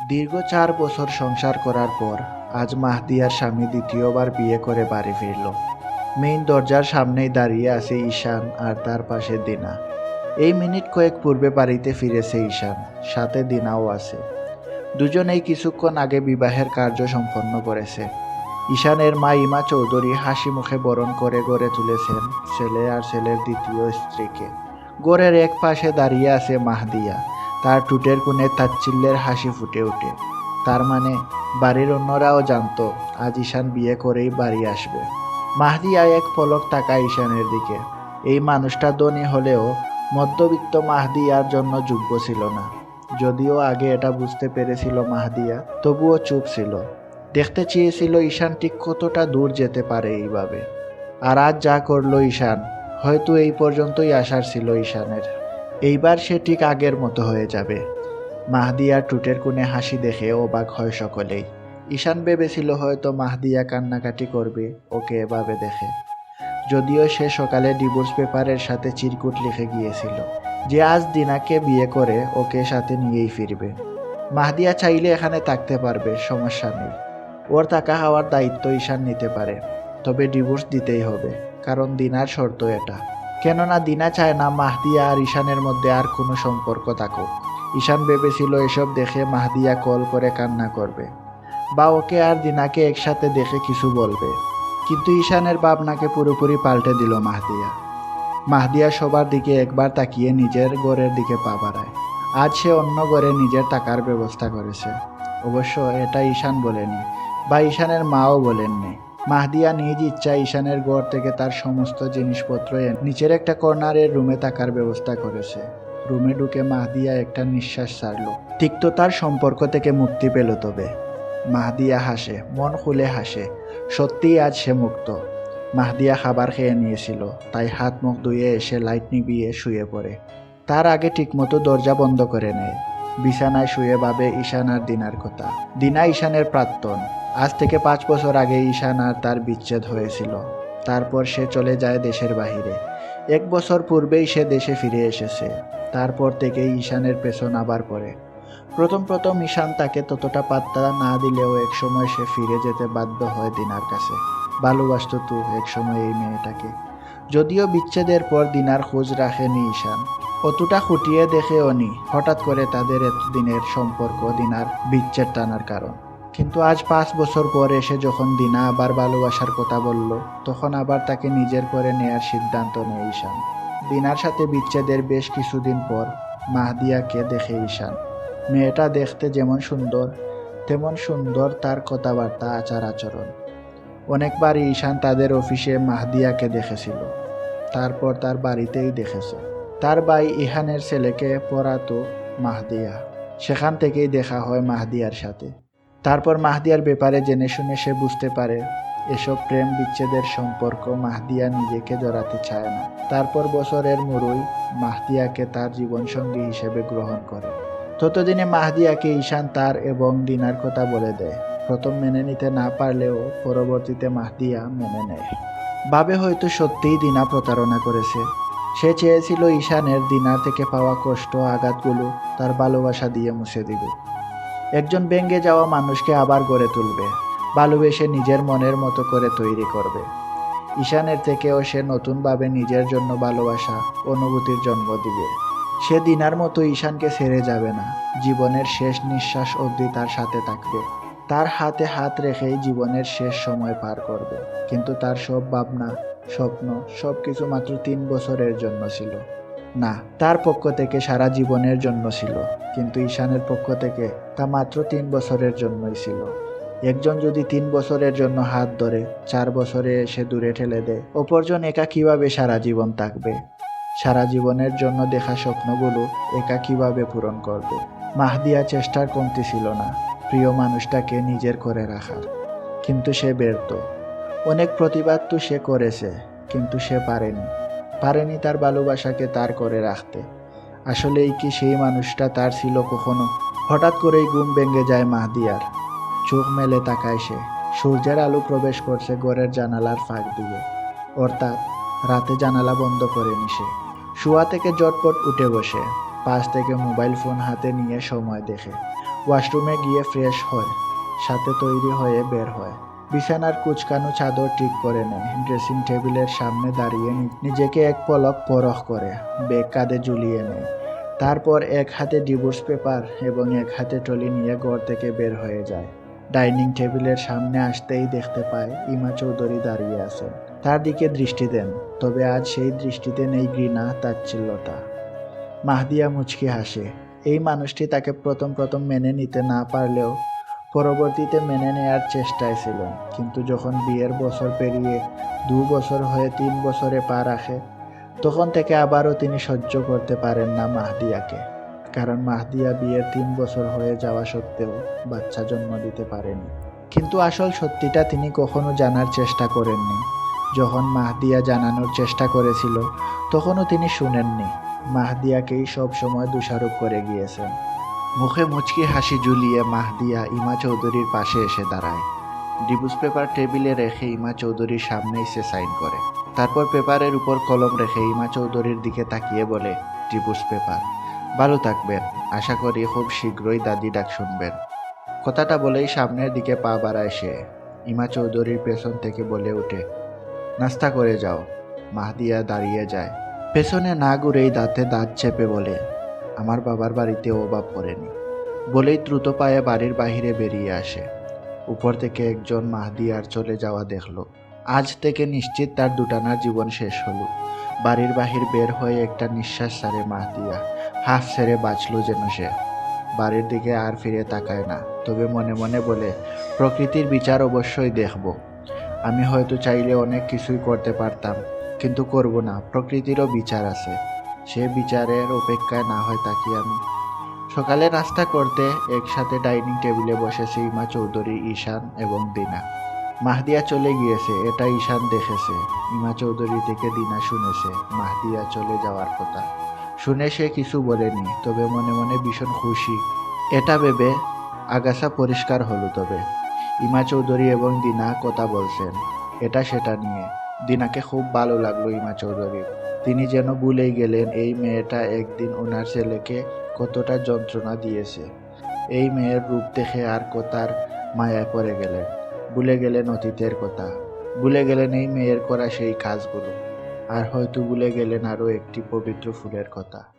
দীর্ঘ চার বছর সংসার করার পর আজ মাহদিয়ার স্বামী দ্বিতীয়বার বিয়ে করে বাড়ি ফিরল। মেইন দরজার সামনেই দাঁড়িয়ে আছে ঈশান আর তার পাশে দিনা। এই মিনিট কয়েক পূর্বে বাড়িতে ফিরেছে ঈশান, সাথে দিনাও আছে। দুজনেই কিছুক্ষণ আগে বিবাহের কার্য সম্পন্ন করেছে। ঈশানের মা ইমা চৌধুরী হাসি মুখে বরণ করে গড়ে তুলেছেন ছেলে আর ছেলের দ্বিতীয় স্ত্রীকে। গড়ের এক পাশে দাঁড়িয়ে আছে মাহদিয়া তার টুটের কোণে তাচ্ছিল্যের হাসি ফুটে ওঠে। তার মানে বাড়ির অন্যরাও জানতো, আজ ঈশান বিয়ে করেই বাড়ি আসবে। মাহদিয়া এক পলক তাকায় ঈশানের দিকে। এই মানুষটা ধনী হলেও মধ্যবিত্ত মাহদিয়ার জন্য যোগ্য ছিল না। যদিও আগে এটা বুঝতে পেরেছিল মাহদিয়া, তবুও চুপ ছিল। দেখতে চেয়েছিল ঈশান ঠিক কতটা দূর যেতে পারে এইভাবে। আর আজ যা করল ঈশান, হয়তো এই পর্যন্তই আসার ছিল ঈশানের। এইবার সে ঠিক আগের মতো হয়ে যাবে। মাহদিয়া টুটের কোণে হাসি দেখে অবাক হয় সকলেই। ঈশান ভেবেছিল হয়তো মাহদিয়া কান্নাকাটি করবে, ওকে এভাবে দেখে। যদিও সে সকালে ডিভোর্স পেপারের সাথে চিরকুট লিখে গিয়েছিল যে আজ দিনাকে বিয়ে করে ওকে সাথে নিয়েই ফিরবে। মাহদিয়া চাইলে এখানে থাকতে পারবে, সমস্যা নেই। ওর টাকা হওয়ার দায়িত্ব ঈশান নিতে পারে, তবে ডিভোর্স দিতেই হবে, কারণ দিনার শর্ত এটা। কেননা দিনা চায় না মাহদিয়া আর ঈশানের মধ্যে আর কোনো সম্পর্ক থাকুক। ঈশান ভেবেছিল এসব দেখে মাহদিয়া কল করে কান্না করবে। বা ওকে আর দিনাকে একসাথে দেখে কিছু বলবে। কিন্তু ঈশানের ভাবনাকে পুরোপুরি পাল্টে দিল মাহদিয়া। মাহদিয়া সবার দিকে একবার তাকিয়ে নিজের ঘরের দিকে পা বাড়ায়। আজ সে অন্য ঘরে নিজের টাকার ব্যবস্থা করেছে। অবশ্য এটা ঈশান বলেনি, বা ঈশানের মাও বলেননি। মাহদিয়া নিজ ইচ্ছা ঈশানের ঘর থেকে তার সমস্ত জিনিসপত্র নিচের একটা কর্নারের রুমে থাকার ব্যবস্থা করেছে। রুমে ঢুকে মাহদিয়া একটা নিঃশ্বাস ছাড়ল। তিক্ততার সম্পর্ক থেকে মুক্তি পেল তবে। মাহদিয়া হাসে, মন খুলে হাসে। সত্যিই আজ সে মুক্ত। মাহদিয়া খাবার খেয়ে নিয়েছিল, তাই হাত মুখ ধুয়ে এসে লাইট নিবিয়ে শুয়ে পড়ে। তার আগে ঠিকমতো দরজা বন্ধ করে নেয়। বিছানায় শুয়ে ভাবে ঈশান আর দিনার কথা। দিনা ঈশানের প্রাক্তন। আজ থেকে পাঁচ বছর আগে ঈশান আর তার বিচ্ছেদ হয়েছিল। তারপর সে চলে যায় দেশের বাহিরে। এক বছর পূর্বেই সে দেশে ফিরে এসেছে। তারপর থেকেই ঈশানের পেছন আবার পড়ে। প্রথম প্রথম ঈশান তাকে ততটা পাত্তা না দিলেও একসময় সে ফিরে যেতে বাধ্য হয় দিনার কাছে। ভালোবাসত তু একসময় এই মেয়েটাকে। যদিও বিচ্ছেদের পর দিনার খোঁজ রাখেনি ঈশান। অতটা খুঁটিয়ে দেখেও নি হঠাৎ করে তাদের এতদিনের সম্পর্ক দিনার বিচ্ছেদ টানার কারণ। কিন্তু আজ পাঁচ বছর পর এসে যখন দিনা আবার ভালোবাসার কথা বলল, তখন আবার তাকে নিজের করে নেয়ার সিদ্ধান্ত নেয় ঈশান। দিনার সাথে বিচ্ছেদের বেশ কিছুদিন পর মাহদিয়াকে দেখে ঈশান। মেয়েটা দেখতে যেমন সুন্দর, তেমন সুন্দর তার কথাবার্তা, আচার, আচরণ। অনেকবারই ঈশান তাদের অফিসে মাহদিয়াকে দেখেছিল। তারপর তার বাড়িতেই দেখেছে। তার ভাই ইহানের ছেলেকে পড়াতো মাহদিয়া। সেখান থেকেই দেখা হয় মাহদিয়ার সাথে। তারপর মাহদিয়ার ব্যাপারে জেনে শুনে সে বুঝতে পারে, এসব প্রেম বিচ্ছেদের সম্পর্ক মাহদিয়া নিজেকে জড়াতে চায় না। তারপর বছরের মুরুই মাহদিয়াকে তার জীবনসঙ্গী হিসেবে গ্রহণ করে। ততদিনে মাহদিয়াকে ঈশান তার এবং দিনার কথা বলে দেয়। প্রথম মেনে নিতে না পারলেও পরবর্তীতে মাহদিয়া মেনে নেয়। ভাবে হয়তো সত্যিই দিনা প্রতারণা করেছে। সে চেয়েছিল ঈশানের দিনার থেকে পাওয়া কষ্ট, আঘাতগুলো তার ভালোবাসা দিয়ে মুছে দিবে। একজন ব্যঙ্গে যাওয়া মানুষকে আবার গড়ে তুলবে। ভালোবেসে নিজের মনের মতো করে তৈরি করবে। ঈশানের থেকেও সে নতুনভাবে নিজের জন্য ভালোবাসা, অনুভূতির জন্ম দিবে। সে দিনার মতো ঈশানকে ছেড়ে যাবে না। জীবনের শেষ নিঃশ্বাস অবধি তার সাথে থাকবে। তার হাতে হাত রেখেই জীবনের শেষ সময় পার করবে। কিন্তু তার সব ভাবনা, স্বপ্ন সব কিছু মাত্র তিন বছরের জন্য ছিল। না, তার পক্ষ থেকে সারা জীবনের জন্য ছিল, কিন্তু ঈশানের পক্ষ থেকে তা মাত্র তিন বছরের জন্যই ছিল। একজন যদি তিন বছরের জন্য হাত ধরে, চার বছরে এসে দূরে ঠেলে দেয়, অপরজন একা কীভাবে সারা জীবন থাকবে। সারা জীবনের জন্য দেখা স্বপ্নগুলো একা কীভাবে পূরণ করবে। মাহদিয়া চেষ্টার কমতি ছিল না, প্রিয় মানুষটাকে নিজের করে রাখার। কিন্তু সে ব্যর্থ। অনেক প্রতিবাদ তো সে করেছে, কিন্তু সে পারেনি। পারেনি তার ভালোবাসাকে তার করে রাখতে। আসলেই কি সেই মানুষটা তার ছিল কখনো? হঠাৎ করেই ঘুম ভেঙে যায় মাহদিয়ার। চোখ মেলে তাকায় সে। সূর্যের আলো প্রবেশ করছে ঘরের জানালার ফাঁক দিয়ে। অর্থাৎ রাতে জানালা বন্ধ করেনি সে। শোয়া থেকে জটপট উঠে বসে। পাশ থেকে মোবাইল ফোন হাতে নিয়ে সময় দেখে। ওয়াশরুমে গিয়ে ফ্রেশ হয়। সাথে তৈরি হয়ে বের হয়। বিছানার কুচকানো চাদর ঠিক করে নেয়। ড্রেসিং টেবিলের সামনে দাঁড়িয়ে নিজেকে এক পলক পরখ করে, বেগ কাঁধে ঝুলিয়ে নেয়। তারপর এক হাতে ডিভোর্স পেপার এবং এক হাতে ট্রলি নিয়ে ঘর থেকে বের হয়ে যায়। ডাইনিং টেবিলের সামনে আসতেই দেখতে পায় ইমা চৌধুরী দাঁড়িয়ে আছেন। তার দিকে দৃষ্টি দেন, তবে আজ সেই দৃষ্টিতে নেই ঘৃণা, তাচ্ছিল্যতা। মাহদিয়া মুচকি হাসে, এই মানুষটি তাকে প্রথম প্রথম মেনে নিতে না পারলেও পরবর্তীতে মেনে নেয়ার চেষ্টায় ছিল। কিন্তু যখন বিয়ের বছর পেরিয়ে দু বছর হয়ে তিন বছরে পা রাখে, তখন থেকে আবারও তিনি সহ্য করতে পারেন না মাহদিয়াকে। কারণ মাহদিয়া বিয়ের তিন বছর হয়ে যাওয়া সত্ত্বেও বাচ্চা জন্ম দিতে পারেনি। কিন্তু আসল সত্যিটা তিনি কখনো জানার চেষ্টা করেননি। যখন মাহদিয়া জানানোর চেষ্টা করেছিল, তখনও তিনি শুনেননি। মাহদিয়াকেই সব সময় দোষারোপ করে গিয়েছেন। মুখে মুচকি হাসি ঝুলিয়ে মাহদিয়া ইমা চৌধুরীর পাশে এসে দাঁড়ায়। ডিভোর্স পেপার টেবিলে রেখে ইমা চৌধুরীর সামনেই সে সাইন করে। তারপর পেপারের উপর কলম রেখে ইমা চৌধুরীর দিকে তাকিয়ে বলে ডিভোর্স পেপার, ভালো থাকবেন। আশা করি খুব শীঘ্রই দাদি ডাক শুনবেন। কথাটা বলেই সামনের দিকে পা বাড়ায় সে। ইমা চৌধুরীর পেছন থেকে বলে ওঠে, নাস্তা করে যাও। মাহদিয়া দাঁড়িয়ে যায়। পেছনে না ঘুরেই দাঁতে দাঁত চেপে বলে আমার বাবার বাড়িতে অভাব পড়েনি বলেই দ্রুত পায়ে বাড়ির বাহিরে বেরিয়ে আসে। উপর থেকে একজন মাহদি আর চলে যাওয়া দেখল। আজ থেকে নিশ্চিত তার দুটানার জীবন শেষ হলো। বাড়ির বাহির বের হয়ে একটা নিঃশ্বাস ছাড়ে মাহদিয়া। হাফ ছেড়ে বাঁচল যেন সে। বাড়ির দিকে আর ফিরে তাকায় না। তবে মনে মনে বলে, প্রকৃতির বিচার অবশ্যই দেখব। আমি হয়তো চাইলে অনেক কিছুই করতে পারতাম, কিন্তু করব না। প্রকৃতিরও বিচার আছে। সে বিচারের অপেক্ষায় না হয় তাকি আমি। সকালে নাস্তা করতে একসাথে ডাইনিং টেবিলে বসেছে ইমা চৌধুরী, ঈশান এবং দিনা। মাহদিয়া চলে গিয়েছে, এটা ঈশান দেখেছে। ইমা চৌধুরী থেকে দিনা শুনেছে, মাহদিয়া চলে যাওয়ার কথা। শুনে সে কিছু বলেনি, তবে মনে মনে ভীষণ খুশি। এটা ভেবে আগাছা পরিষ্কার হলো তবে। ইমা চৌধুরী এবং দিনা কথা বলছেন, এটা সেটা নিয়ে। দিনাকে খুব ভালো লাগল ইমা চৌধুরী। তিনি যেন ভুলেই গেলেন এই মেয়েটা একদিন ওনার ছেলেকে কতটা যন্ত্রণা দিয়েছে। এই মেয়ের রূপ দেখে আর কথার মায়ায় পড়ে গেলেন। ভুলে গেলেন অতীতের কথা। ভুলে গেলেন এই মেয়ের করা সেই কাজগুলো। আর হয়তো ভুলে গেলেন আরও একটি পবিত্র ফুলের কথা।